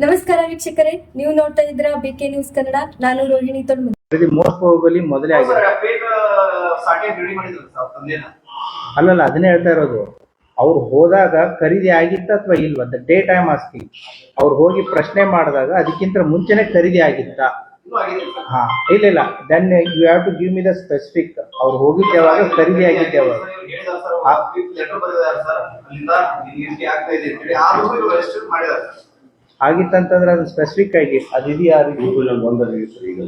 ನಮಸ್ಕಾರ ವೀಕ್ಷಕರೇ ನೀವು ನೋಡ್ತಾ ಇದ್ರ ಬಿಕೆ ನ್ಯೂಸ್ ಕನ್ನಡ ನಾನು ರೋಹಿಣಿ ತೊಳ್ಮು ಮೋಸ್ಟ್ ಪ್ರಾಬಲಿ ಮೊದಲೇ ಆಗಿದೆ ಅಲ್ಲಲ್ಲ ಅದನ್ನೇ ಹೇಳ್ತಾ ಇರೋದು. ಅವ್ರು ಹೋದಾಗ ಖರೀದಿ ಆಗಿತ್ತ ಅಥವಾ ಇಲ್ವಾ? ಅಂತ ಡೇ ಟೈಮ್ ಆಸ್ತಿ ಅವ್ರು ಹೋಗಿ ಪ್ರಶ್ನೆ ಮಾಡಿದಾಗ ಅದಕ್ಕಿಂತ ಮುಂಚೆನೆ ಖರೀದಿ ಆಗಿತ್ತ. ಹಾ ಇಲ್ಲ ಇಲ್ಲ. Then you have to give me the specific ಅವ್ರು ಹೋಗಿದ್ದ ಯಾವಾಗ ಖರೀದಿ ಆಗಿದ್ದ ಯಾವಾಗ. ಹೇಳಿದಾರೆ ಆಗಿತ್ತಂತಂದ್ರೆ ಅದು ಸ್ಪೆಸಿಫಿಕ್ ಆಗಿ ಅದು ಇದೆಯಾ ಟೂ ತೌಸಂಡ್ ಒಂದಲ್ಲಿ ಸರ್ ಈಗ.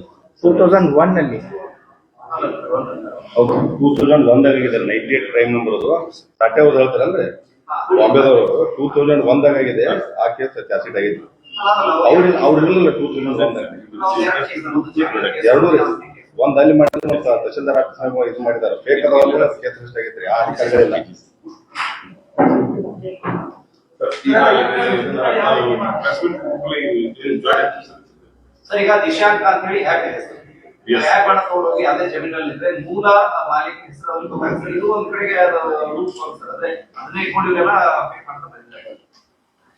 ಟೂ ತೌಸಂಡ್ ಒನ್ ಅಲ್ಲಿ. ಹೌದು ಟೂ ತೌಸಂಡ್ ಒಂದಾಗ ಆಗಿದೆ ನೈಂಟಿ ಏಟ್ ಕ್ರೈಮ್ ನಂಬರ್ ಅದು. ಸಾಟೆ ಅವ್ರು ಹೇಳ್ತಾರಲ್ರಿ ಬಾಂಬೆದವರು ಟೂ ತೌಸಂಡ್ ಒಂದಾಗ ಆಗಿದೆ ಆ ಕೇಸ್ ಚಾರ್ಜ್ ಆಗಿತ್ತು ಅವ್ರ ಅವ್ರು ಇರಲಿಲ್ಲ ಟೂ ತೌಸಂಡ್ ಒಂದಾಗ ಎರಡು ಒಂದ್ ಅಲ್ಲಿ ಮಾಡಿದ್ರೆ ಮತ್ತೆ ತಹಶೀಲ್ದಾರ್ ಆಫೀಸ್ ಇದು ಮಾಡಿದ್ದಾರೆ. ಫೇಕ್ ಅದಾವಲ್ಲ ಕೇಸ್ ಆಗೈತ್ರಿ ಆ ಅಧಿಕಾರಿಗಳಿಲ್ಲ ಸರ್ ಈಗ ದಿಶಾಂಕ ಅಂತ ಹೇಳಿ ಹ್ಯಾಕ್ ಇದೆ ಸರ್. ಹ್ಯಾಕ್ ಅನ್ನ ತಗೊಂಡೋಗಿ ಅದೇ ಜಮೀನಲ್ಲಿ ಇದ್ರೆ ಮೂಲ ಮಾಲೀಕ ಹೆಸರು. ಇದು ಒಂದ್ ಕಡೆಗೆ ರೂಲ್ಸ್ ಸರ್. ಅದೇ ಅದನ್ನ ಇಟ್ಕೊಂಡು ಪೇ ಮಾಡ್ತಾ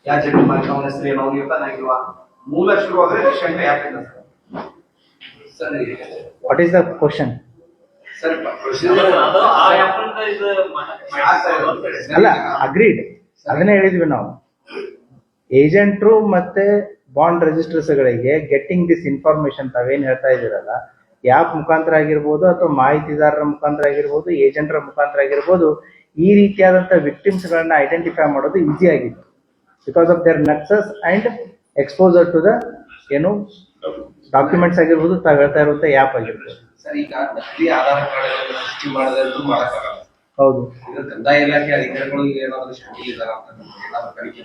ಯಾವ ಜಮೀನ್ ಮಾಲೀಕ? ಅವನ ಹೆಸರು ಏನೋ? ಮೂಲ ಶುರುವಾದ್ರೆ ದಿಶಾಂಕ ಹ್ಯಾಕ್ ಇದೆ sir. Sir what is the question sir ಅಲ್ಲ ಅಗ್ರೀಡ್ ಅದನ್ನೇ ಹೇಳಿದ್ವಿ ನಾವು. ಏಜೆಂಟ್ರು ಮತ್ತೆ ಬಾಂಡ್ ರಿಜಿಸ್ಟರ್ಸ್ಗಳಿಗೆ ಗೆಟ್ಟಿಂಗ್ ದಿಸ್ ಇನ್ಫಾರ್ಮೇಶನ್ ತಾವೇನ್ ಹೇಳ್ತಾ ಇದ್ದೀರಲ್ಲ ಯಾಪ್ ಮುಖಾಂತರ ಆಗಿರ್ಬೋದು ಅಥವಾ ಮಾಹಿತಿದಾರರ ಮುಖಾಂತರ ಆಗಿರ್ಬೋದು, ಏಜೆಂಟ್ರ ಮುಖಾಂತರ ಆಗಿರ್ಬೋದು, ಈ ರೀತಿಯಾದಂಥ ವಿಕ್ಟಿಮ್ಸ್ಗಳನ್ನ ಐಡೆಂಟಿಫೈ ಮಾಡೋದು ಈಸಿ ಆಗಿತ್ತು. Because of their nexus and exposure to the ಏನು ಡಾಕ್ಯುಮೆಂಟ್ಸ್ ಆಗಿರ್ಬೋದು, ತಾವು ಹೇಳ್ತಾ ಇರುವಂತ ಆ್ಯಪ್ ಆಗಿರ್ಬೋದು. ಸರ್, ಈಗ ಆಧಾರ್ ಕಾರ್ಡ್ ಸೃಷ್ಟಿ ಮಾಡಿದ್ರು ಹೌದು. ಈಗ ಕಂದಾಯ ಇಲಾಖೆ ಅಧಿಕಾರಿಗಳು ಏನಾದ್ರು ಸ್ಟ್ಯಾಂಡಿಂಗ್ ಇದಾರ ಅಂತ ಏನಾದ್ರು ತನಿಖೆ.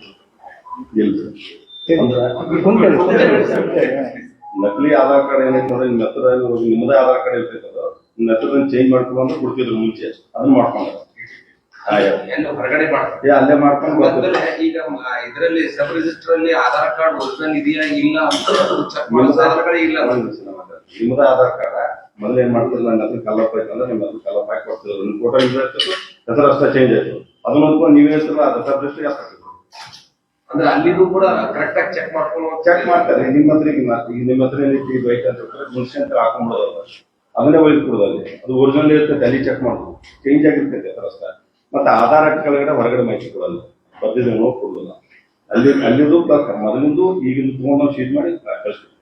ನಕಲಿ ಆಧಾರ್ ಕಾರ್ಡ್ ಏನೈತೆ ಅಂದ್ರೆ ನಿಮ್ಮ ಹತ್ರ ನಿಮ್ಮದೇ ಆಧಾರ್ ಕಾರ್ಡ್ ಇರ್ತೈತೆ ಅದು. ನಿಮ್ಮ ಹೆಸರನ್ನ ಚೇಂಜ್ ಮಾಡ್ಕೊಂಡು ಕೊಡ್ತಿದ್ರು ಮುಂಚೆ. ಅದನ್ನ ಮಾಡ್ಕೊಂಡು ಏನು ಹೊರಗಡೆ ಮಾಡ್ತಾರೆ ಅಲ್ಲೇ ಮಾಡ್ಕೊಂಡು ಈಗ ಮ- ಇದ್ರಲ್ಲಿ ಸಬ್ ರಿಜಿಸ್ಟರ್ ಅಲ್ಲಿ ಆಧಾರ್ ಕಾರ್ಡ್ ಒರಿಜಿನಲ್ ಇದೆಯಾ ಇಲ್ಲ ಅಂತ ಚೆಕ್ ಆಧಾರ್ ಕಾರ್ಡ್ ಇಲ್ಲ ನಿಮ್ಮದ ಆಧಾರ್ ಕಾರ್ಡ್. ಮೊದಲು ಏನ್ ಮಾಡ್ತಿದ್ರು? ನನ್ನ ಹತ್ರ ಕಲ್ಲಪ್ಪ ಆಯ್ತು ಅಂದ್ರೆ ನಿಮ್ಮ ಹತ್ರ ಕಲ್ಲಪ್ಪ ಹಾಕಿ ಕೊಡ್ತಿದ್ರು ನಿಮ್ಮ ಫೋಟೋ ಇದ್ರೆ ಹೆಸರು ಅಷ್ಟೇ ಚೇಂಜ್ ಆಯ್ತು. ಅದನ್ನ ನೋಡ್ಕೊಂಡು ನೀವೇ ಹೇಳ್ತಿರಲ್ಲ ಅದು ಸಬ್ಜೆಕ್ಟ್ ಯಾಕೆ ಅಂದ್ರೆ ಅಲ್ಲಿಗೂ ಕೂಡ ಕರೆಕ್ಟ್ ಆಗಿ ಚೆಕ್ ಮಾಡ್ಕೊಂಡು ಚೆಕ್ ಮಾಡ್ತಾರೆ. ನಿಮ್ಮ ಹತ್ರ ಈಗ ನಿಮ್ಮ ಹತ್ರ ಏನೈತಿ ಬೈಕ್ ಅಂತ ಹೇಳಿದ್ರೆ ಮುನ್ಸಿ ಅಂತ ಹಾಕೊಂಡ್ಬಿಡೋದು ಅದನ್ನೇ ಒಯ್ದು ಕೊಡೋದು ಅಲ್ಲಿ. ಅದು ಒರಿಜಿನಲ್ ಇರ್ತೈತೆ ಅಲ್ಲಿ ಚೆಕ್ ಮಾಡೋದು. ಚೇಂಜ್ ಆಗಿರ್ತೈತೆ ಹೆಸರು ಅಷ್ಟೇ ಮತ್ತೆ ಆಧಾರ್ ಅಟ್ ಕೆಳಗಡೆ ಹೊರಗಡೆ ಮಾಹಿತಿ ಕೊಡಲ್ಲ. ಬರ್ದಿದ್ರೆ ನೋಡಿ ಕೊಡೋದಿಲ್ಲ ಅಲ್ಲಿ ಅಲ್ಲಿದು ಪ್ಲಸ್ ಮೊದಲಿಂದು ಈಗಿಂದು ತಗೊಂಡು ನಾವು ಶೀಟ್ ಮಾಡಿ ಕಳಿಸ್ತೀವಿ.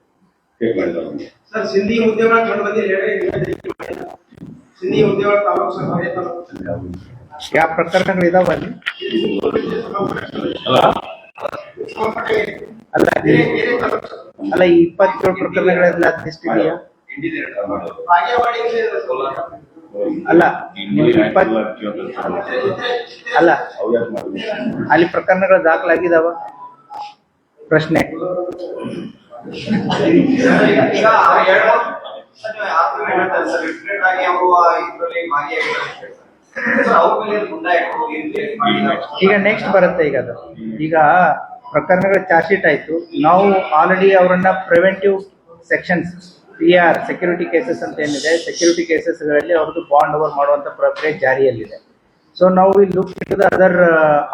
ಮಾಡಿದ್ದಾರೆ ನಮ್ಗೆ. ಸರ್ ಸಿಂಧಿ ಉದ್ಯೋಗ ಕಂಡು ಬಂದಿಲ್ಲ ಸಿಂಧಿ ಉದ್ಯೋಗ ತಾಲೂಕು ಸರ್ ಅದೇ ತಾಲೂಕು ಯಾವ ಪ್ರಕರಣಗಳಿದಾವ ಅಲ್ಲಿ? ಅಲ್ಲ ಅಲ್ಲ ಈ ಇಪ್ಪತ್ತೇಳು ಪ್ರಕರಣಗಳೆಲ್ಲ ಅಲ್ಲ ಅಲ್ಲ ಅಲ್ಲಿ ಪ್ರಕರಣಗಳು ದಾಖಲಾಗಿದಾವ? ಪ್ರಶ್ನೆ. ಈಗ ಈಗ ನೆಕ್ಸ್ಟ್ ಬರುತ್ತೆ ಈಗ ಅದು. ಈಗ ಪ್ರಕರಣಗಳ ಚಾರ್ಜ್ ಶೀಟ್ ಆಯ್ತು. ನಾವು ಆಲ್ರೆಡಿ ಅವರನ್ನ preventive sections P R security cases ಅಂತ ಏನಿದೆ ಸೆಕ್ಯೂರಿಟಿ ಕೇಸಸ್ಗಳಲ್ಲಿ ಅವ್ರದ್ದು ಬಾಂಡ್ ಓವರ್ ಮಾಡುವಂಥ ಪ್ರಕ್ರಿಯೆ ಜಾರಿಯಲ್ಲಿದೆ. ಸೊ ನಾವು look the other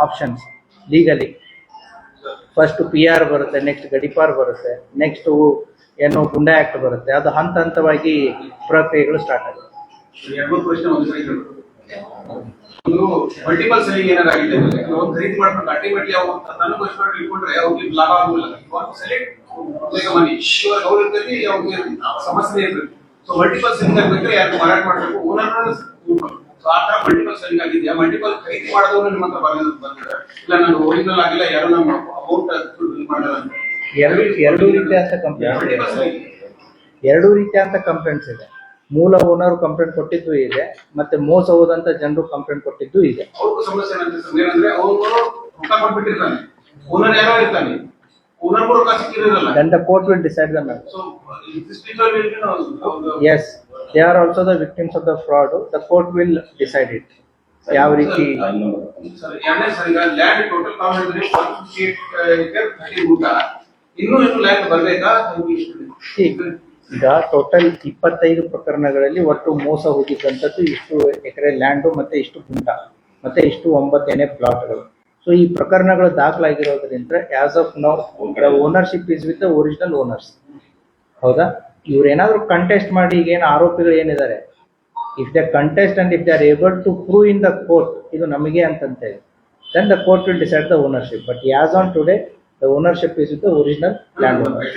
options legally first P R ಬರುತ್ತೆ ನೆಕ್ಸ್ಟ್ ಗಡಿಪಾರ್ ಬರುತ್ತೆ ನೆಕ್ಸ್ಟ್ ಏನು ಗುಂಡಾ ಆಕ್ಟ್ ಬರುತ್ತೆ. ಅದು ಹಂತ ಹಂತವಾಗಿ ಪ್ರಕ್ರಿಯೆಗಳು ಸ್ಟಾರ್ಟ್ ಆಗುತ್ತೆ. ಮಲ್ಟಿಪಲ್ ತನಗೋಸ್ಕರ ಇಟ್ಕೊಂಡ್ರೆ ಲಾಭ ಸೆಲೆಕ್ಟ್ ಸಮಸ್ಯೆ ಇರ್ತೈತಿ. ಸೊ ಮಲ್ಟಿಪಲ್ ಸೆಲ್ಲಿಂಗ್ ಯಾರು ಮಾರಾಟ ಮಾಡಬೇಕು? ಓನರ್ ಸೊ ಆ ತರ ಮಲ್ಟಿಪಲ್ ಸೆಲ್ಲಿಂಗ್ ಆಗಿದೆಯಾ? ಮಲ್ಟಿಪಲ್ ಖರೀದಿ ಮಾಡಿದವರು ನಿಮ್ಮ ಹತ್ರ ಬಂದಿದ್ದು ಬಂದಿದ್ದಾರೆ ಇಲ್ಲ ನಾನು ಒರಿಜಿನಲ್ ಆಗಿಲ್ಲ ಯಾರು ನಮ್ಮ ಅಮೌಂಟ್ ಮಾಡಿಲ್ಲ. ಎರಡು ಎರಡು ರೀತಿಯಾದ ಕಂಪ್ಲೇಂಟ್ಸ್ ಎರಡೂ ರೀತಿಯಾದಂಥ ಕಂಪ್ಲೇಂಟ್ಸ್ ಇದೆ. ಮೂಲ ಓನರ್ ಕಂಪ್ಲೇಂಟ್ ಕೊಟ್ಟಿದ್ದು ಇದೆ ಮತ್ತೆ ಮೋಸ ಹೋದಂತ ಜನರು ಕಂಪ್ಲೇಂಟ್ ಕೊಟ್ಟಿದ್ದು ಇದೆ. ಅವ್ರಿಗೂ ಸಮಸ್ಯೆ ಸರ್ ಏನಂದ್ರೆ ಅವನು ರೊಕ್ಕ ಕೊಟ್ಬಿಟ್ಟಿರ್ತಾನೆ. ಓನರ್ ಯಾರೋ ಇರ್ತಾನೆ. ಓನರ್ ರೊಕ್ಕ ಸಿಕ್ಕಿರಲ್ಲ then the court will decide the matter so yes they are also the victims of the fraud the court will decide it ಯಾವ ರೀತಿ ಸರ್ ಎರಡನೇ ಸರ್ ಈಗ ಲ್ಯಾಂಡ್ ಟೋಟಲ್ ತಾವು ಹೇಳಿದ್ರೆ ಒನ್ ಫಿಫ್ಟಿ ಏಟ್ ಥರ್ಟಿ ಊಟ ಇನ್ನೂ ಏನು ಲ್ಯಾಂಡ್ ಬರ್ಬೇಕಾ? ನಮ್ಗೆ ಇಷ್ಟು. See, ಈಗ ಟೋಟಲ್ ಇಪ್ಪತ್ತೈದು ಪ್ರಕರಣಗಳಲ್ಲಿ ಒಟ್ಟು ಮೋಸ ಹೋಗಿದ್ದಂಥದ್ದು ಇಷ್ಟು ಎಕರೆ ಲ್ಯಾಂಡು ಮತ್ತೆ ಇಷ್ಟು ಗುಂಟ ಮತ್ತೆ ಇಷ್ಟು ಒಂಬತ್ತನೇ ಪ್ಲಾಟ್ಗಳು ಸೊ ಈ ಪ್ರಕರಣಗಳು ದಾಖಲಾಗಿರೋದ್ರಿಂದ as of now ownership is with original owners ಹೌದಾ? ಇವ್ರು ಏನಾದ್ರು ಕಂಟೆಸ್ಟ್ ಮಾಡಿ ಈಗ ಏನು ಆರೋಪಿಗಳು ಏನಿದ್ದಾರೆ? If the contest and if they are able to prove in the court ಇದು ನಮಗೆ ಅಂತಂತೇಳಿ then the court will decide the ownership but as on today the ownership is with the original land owner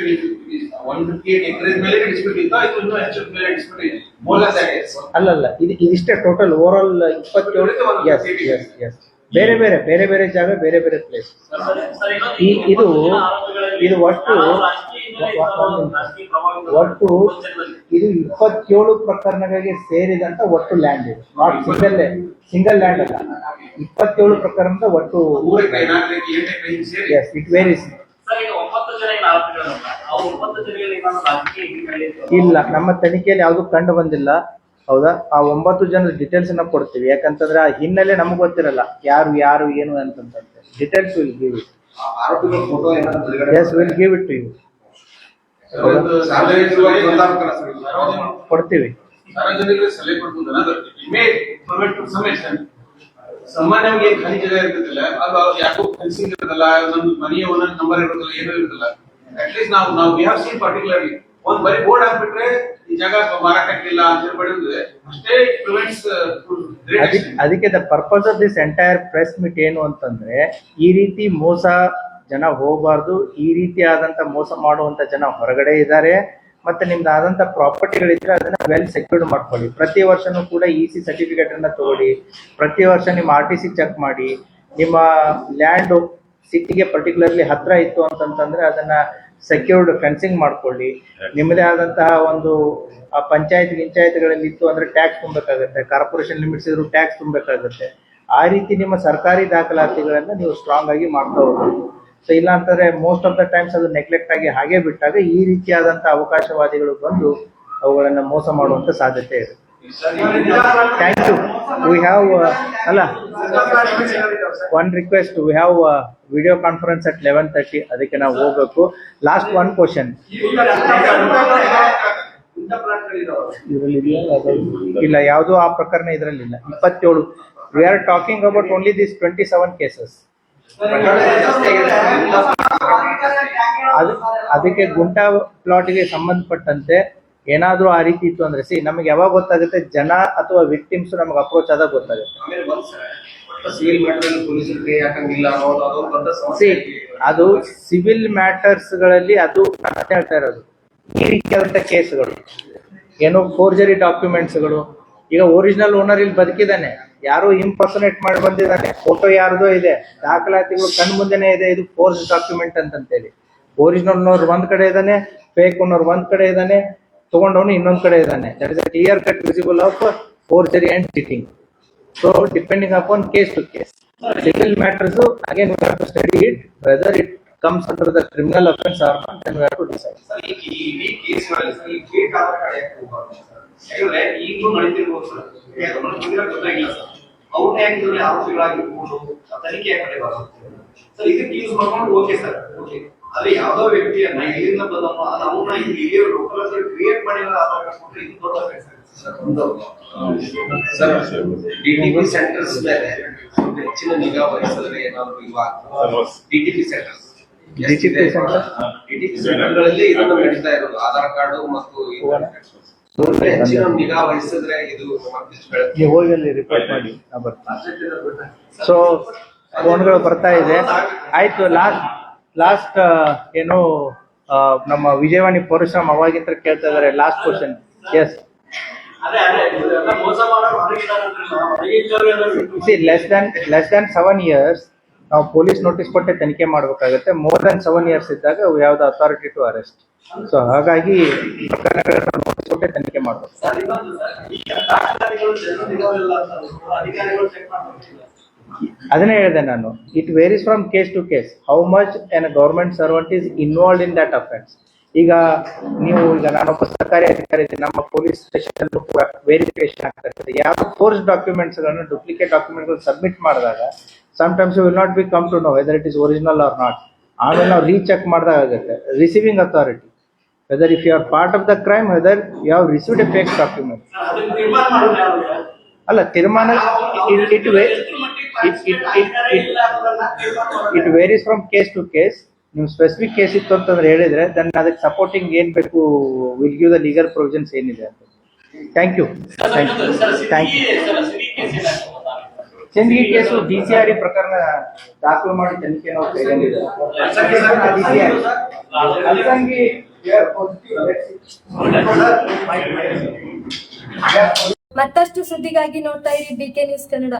ಅಲ್ಲ ಅಲ್ಲಲ್ಲ ಇದು ಇದಿಷ್ಟೇ total over all ಇಪ್ಪತ್ತೇಳು yes yes yes ಬೇರೆ ಬೇರೆ ಬೇರೆ ಬೇರೆ ಜಾಗ, ಬೇರೆ ಬೇರೆ ಪ್ಲೇಸ್ ಈ ಇದು ಇದು ಒಟ್ಟು ಒಟ್ಟು ಇದು ಇಪ್ಪತ್ತೇಳು ಪ್ರಕರಣಗಳಿಗೆ ಸೇರಿದಂತ ಒಟ್ಟು ಲ್ಯಾಂಡ್ ಇದು. ನಾಟ್ ಸಿಂಗಲ್ ಸಿಂಗಲ್ ಲ್ಯಾಂಡ್ ಅಲ್ಲ. ಇಪ್ಪತ್ತೇಳು ಪ್ರಕರಣದ ಒಟ್ಟು ಎಸ್ ಇಟ್ ವೇರೀಸ್ ಇಲ್ಲ, ನಮ್ಮ ತನಿಖೆಯಲ್ಲಿ ಯಾವುದು ಕಂಡು ಬಂದಿಲ್ಲ. ಹೌದಾ? ಆ ಒಂಬತ್ತು ಜನ ಡೀಟೇಲ್ಸ್ನ ಕೊಡ್ತೀವಿ. ಯಾಕಂತಂದ್ರೆ ಆ ಹಿನ್ನೆಲೆ ನಮ್ಗೆ ಗೊತ್ತಿರಲ್ಲ. ಯಾರು ಯಾರು, ಏನು ಅಂತಂತಂದ್ರೆ. Details will give it photos will give it you. ಕೊಡ್ತೀವಿ. ಸಾಮಾನ್ಯವಾಗಿ ಖಾಲಿ ಜಾಗ ಅದು ಯಾಕೋ ಫೆನ್ಸಿಂಗ್ ಇರೋದಿಲ್ಲ ನಮ್ದು ಮನೆಯ ಓನರ್ ನಂಬರ್ ಇರೋದಿಲ್ಲ ಏನೂ ಇರೋದಿಲ್ಲ ಅಟ್ಲೀಸ್ಟ್ ನಾವು ನಾವು ವಿ ಹ್ಯಾವ್ ಸೀನ್ ಪರ್ಟಿಕ್ಯುಲರ್ಲಿ ಒಂದ್ ಬರೀ ಬೋರ್ಡ್ ಹಾಕ್ಬಿಟ್ರೆ ಈ ಜಾಗ ಮಾರಾಟಕ್ಕಿಲ್ಲ ಅಂತ ಹೇಳ್ಬಿಡಿದ್ರೆ ಅಷ್ಟೇ ಪ್ರಿವೆಂಟ್ಸ್ ಅದಕ್ಕೆ ಅದಕ್ಕೆ the purpose of this entire press meet ಏನು ಅಂತಂದ್ರೆ ಈ ರೀತಿ ಮೋಸ ಜನ ಹೋಗಬಾರ್ದು ಈ ರೀತಿ ಆದಂತ ಮೋಸ ಮಾಡುವಂತ ಜನ ಹೊರಗಡೆ ಇದ್ದಾರೆ ಮತ್ತೆ ನಿಮ್ದು ಆದಂತ ಪ್ರಾಪರ್ಟಿಗಳಿದ್ರೆ ಅದನ್ನ ವೆಲ್ ಸೆಕ್ಯೂರ್ಡ್ ಮಾಡ್ಕೊಳ್ಳಿ. ಪ್ರತಿ ವರ್ಷನೂ ಕೂಡ ಇ ಸಿ ಸರ್ಟಿಫಿಕೇಟ್ ಅನ್ನ ತಗೊಳ್ಳಿ. ಪ್ರತಿ ವರ್ಷ ನಿಮ್ಮ ಆರ್ ಟಿ ಸಿ ಚೆಕ್ ಮಾಡಿ. ನಿಮ್ಮ ಲ್ಯಾಂಡ್ ಸಿಟಿಗೆ ಪರ್ಟಿಕ್ಯುಲರ್ಲಿ ಹತ್ರ ಇತ್ತು ಅಂತಂತಂದ್ರೆ ಅದನ್ನ ಸೆಕ್ಯೂರ್ಡ್ ಫೆನ್ಸಿಂಗ್ ಮಾಡ್ಕೊಳ್ಳಿ. ನಿಮ್ಮದೇ ಆದಂತಹ ಒಂದು ಆ ಪಂಚಾಯತ್ ಗಿಂಚಾಯತ್ಗಳಲ್ಲಿ ಇತ್ತು ಅಂದ್ರೆ ಟ್ಯಾಕ್ಸ್ ತುಂಬಬೇಕಾಗುತ್ತೆ. ಕಾರ್ಪೊರೇಷನ್ ಲಿಮಿಟ್ಸ್ ಇದ್ರು ಟ್ಯಾಕ್ಸ್ ತುಂಬಬೇಕಾಗುತ್ತೆ. ಆ ರೀತಿ ನಿಮ್ಮ ಸರ್ಕಾರಿ ದಾಖಲಾತಿಗಳನ್ನ ನೀವು ಸ್ಟ್ರಾಂಗ್ ಆಗಿ ಮಾಡ್ತಾ ಹೋಗ್ಬೇಕು. ಸೊ ಇಲ್ಲ ಅಂತಂದ್ರೆ ಮೋಸ್ಟ್ ಆಫ್ ದ ಟೈಮ್ಸ್ ಅದು ನೆಗ್ಲೆಕ್ಟ್ ಆಗಿ ಹಾಗೆ ಬಿಟ್ಟಾಗ ಈ ರೀತಿಯಾದಂತಹ ಅವಕಾಶವಾದಿಗಳು ಬಂದು ಅವುಗಳನ್ನ ಮೋಸ ಮಾಡುವಂತ ಸಾಧ್ಯತೆ ಇದೆ. ಥ್ಯಾಂಕ್ ಯು ವಿ ಹ್ಯಾವ್ ಅಲ್ಲ one request we have video conference at eleven thirty ಅದಕ್ಕೆ ನಾವು ಹೋಗಬೇಕು. ಲಾಸ್ಟ್ ಒನ್ ಕ್ವಶನ್ ಇಲ್ಲ, ಯಾವುದೋ ಆ ಪ್ರಕರಣ ಇದರಲ್ಲಿಲ್ಲ ಇಪ್ಪತ್ತೇಳು. We are talking about only this twenty seven cases ಅದಕ್ಕೆ ಗುಂಟಾ ಪ್ಲಾಟ್ಗೆ ಸಂಬಂಧಪಟ್ಟಂತೆ ಏನಾದ್ರೂ ಆ ರೀತಿ ಇತ್ತು ಅಂದ್ರೆ ಸಿ ನಮಗೆ ಯಾವಾಗ ಗೊತ್ತಾಗುತ್ತೆ ಜನ ಅಥವಾ ವಿಕ್ಟಿಮ್ಸ್ ನಮಗೆ ಅಪ್ರೋಚ್ ಆದಾಗ ಗೊತ್ತಾಗುತ್ತೆ. ಅದು ಸಿವಿಲ್ ಮ್ಯಾಟರ್ಸ್ಗಳಲ್ಲಿ ಅದು ಅಂತ ಹೇಳ್ತಾ ಇರೋದು. ಈ ರೀತಿಯಾದಂಥ ಕೇಸ್ಗಳು. ಏನೋ ಫೋರ್ಜರಿ ಡಾಕ್ಯುಮೆಂಟ್ಸ್ಗಳು ಈಗ ಒರಿಜಿನಲ್ ಓನರ್ ಇಲ್ಲಿ ಬದುಕಿದ್ದಾನೆ. ಯಾರು ಇಂಪರ್ಸನೇಟ್ ಮಾಡಿ ಬಂದಿದ್ದಾನೆ. ಫೋಟೋ ಯಾರ್ದೋ ಇದೆ. ದಾಖಲಾತಿಗಳು ಕಣ್ ಮುಂದೆನೇ ಇದೆ. ಇದು ಫೋರ್ಜ್ ಡಾಕ್ಯುಮೆಂಟ್ ಅಂತಂತೇಳಿ. ಒರಿಜಿನಲ್ ಓನರ್ ಒಂದ್ ಕಡೆ ಇದ್ದಾನೆ ಫೇಕ್ ಓನರ್ ಒಂದ್ ಕಡೆ ಇದ್ದಾನೆ. ತಗೊಂಡವನು ಇನ್ನೊಂದು ಕಡೆ ಇದ್ದಾನೆ. That is a clear cut visible of forgery and cheating so depending upon case to case civil matters again we have to study it whether it comes under the criminal offence or not then we have to decide sir ಈ ಇಡೀ ಕೇಸ್ಗಳಲ್ಲಿ sir ಈ fake Aadhaar card ಯಾಕೆ sir ಯಾಕಂದ್ರೆ ಈಗಲೂ ನಡೀತಿರ್ಬೋದು sir ಯಾಕಂದ್ರೆ ಗೊತ್ತಾಗಿಲ್ಲ sir ಅವ್ರನ್ನ ಯಾಕೆ ಇದರಲ್ಲಿ ಆರೋಪಿಗಳಾಗಿ ತನಿಖೆ ಯಾಕೆ ನಡೆಯಬಾರ್ದು ಸರ್ ಇದಕ್ಕೆ ಯೂಸ್ ಮಾಡ್ಕೊಂಡು ಓಕೆ ಸರ್ ಓಕೆ ಆದ್ರೆ ಯಾವ್ದೋ ವ್ಯಕ್ತಿಯನ್ನ ಇಲ್ಲಿಂದ ಬಂದವನು ಅದು ಅವನ್ನ ಇಲ್ಲಿ ಲೋಕಲ್ ಕ್ರಿಯೇಟ್ ಮಾಡಿರೋ ಆಧಾರ್ ಕಾರ್ಡ್ ಕೊಟ್ಟರೆ ಇದು ದೊಡ್ಡ ಸರ್ ಒಂದು ಸರ್ ಡಿಟಿಪಿ ಸೆಂಟರ್ಸ್ ಮೇಲೆ ಹೆಚ್ಚಿನ ನಿಗಾ ವಹಿಸಿದ್ರೆ ಏನಾದ್ರು ಇವಾಗ ಡಿಟಿಪಿ ಸೆಂಟರ್ಸ್? ಡಿಟಿಪಿ ಸೆಂಟರ್ಗಳಲ್ಲಿ ಇದನ್ನು ನಡೀತಾ ಇರೋದು. ಆಧಾರ್ ಕಾರ್ಡ್ ಮತ್ತು ಹೆಚ್ಚಿನ ನಿಗಾ ವಹಿಸಿದ್ರೆ ಇದು ಮತ್ತಿಷ್ಟು ಹೋಗಿ ಅಲ್ಲಿ ರಿಪೋರ್ಟ್ ಮಾಡಿ. ನಾ ಬರ್ತೀನಿ. ಸೊ ಫೋನ್ಗಳು ಬರ್ತಾ ಇದೆ. ಆಯ್ತು ಲಾಸ್ಟ್ ಲಾಸ್ಟ್ ಏನು ನಮ್ಮ ವಿಜಯವಾಣಿ ಪರಶುರಾಮ್ ಅವಾಗಿಂತ ಕೇಳ್ತಾ ಇದಾರೆ last question S C less than less than seven years ನಾವು ಪೊಲೀಸ್ ನೋಟಿಸ್ ಕೊಟ್ಟೆ ತನಿಖೆ ಮಾಡಬೇಕಾಗುತ್ತೆ. ಮೋರ್ ದನ್ ಸೆವೆನ್ ಇಯರ್ಸ್ ಇದ್ದಾಗ ಯಾವ್ದು ಅಥಾರಿಟಿ ಟು ಅರೆಸ್ಟ್ ಸೊ ಹಾಗಾಗಿ ಪ್ರಕರಣಗಳನ್ನ ನೋಟಿಸ್ ಕೊಟ್ಟೆ ತನಿಖೆ ಮಾಡಬೇಕು. ಅದನ್ನೇ ಹೇಳಿದೆ ನಾನು it varies from case to case how much an government servant is involve in that offence ಈಗ ನೀವು ಈಗ ನಾನೊಬ್ಬ ಸರ್ಕಾರಿ ಅಧಿಕಾರಿ ಇದ್ದೀನಿ ನಮ್ಮ ಪೊಲೀಸ್ ಸ್ಟೇಷನ್ ವೆರಿಫಿಕೇಶನ್ ಆಗ್ತಾ ಇರ್ತದೆ. ಯಾವ ಫೋರ್ಸ್ ಡಾಕ್ಯುಮೆಂಟ್ಸ್ಗಳನ್ನು ಡೂಪ್ಲಿಕೇಟ್ ಡಾಕ್ಯುಮೆಂಟ್ ಸಬ್ಮಿಟ್ ಮಾಡಿದಾಗ sometimes will not be come to know whether it is original or not ಆಮೇಲೆ ನಾವು ರೀಚೆಕ್ ಮಾಡಿದಾಗ ಆಗುತ್ತೆ receiving authority whether if you are part of the crime whether you have received a fake document ಅಲ್ಲ ತೀರ್ಮಾನ it way ಎಷ್ಟು ಮಟ್ಟಿಗೆ it, it, it, it, it varies from case to case. ನೀವು specific case ಇತ್ತು ಅಂತಂದ್ರೆ ಹೇಳಿದ್ರೆ then ಅದಕ್ಕೆ supporting ಏನ್ ಬೇಕು will give the legal provisions ಏನಿದೆ ಅಂತ. Thank you thank you thank you ಚಂದ್ಗಿ case D C R ಪ್ರಕರಣ ದಾಖಲು ಮಾಡಿ ತನಿಖೆ ನಾವು ಕೈಗೊಂಡಿದ್ದೇವೆ ಮತ್ತಷ್ಟು ಸುದ್ದಿಗಾಗಿ ನೋಡ್ತಾ ಇರಿ ಬಿ ಕೆ ನ್ಯೂಸ್ ಕನ್ನಡ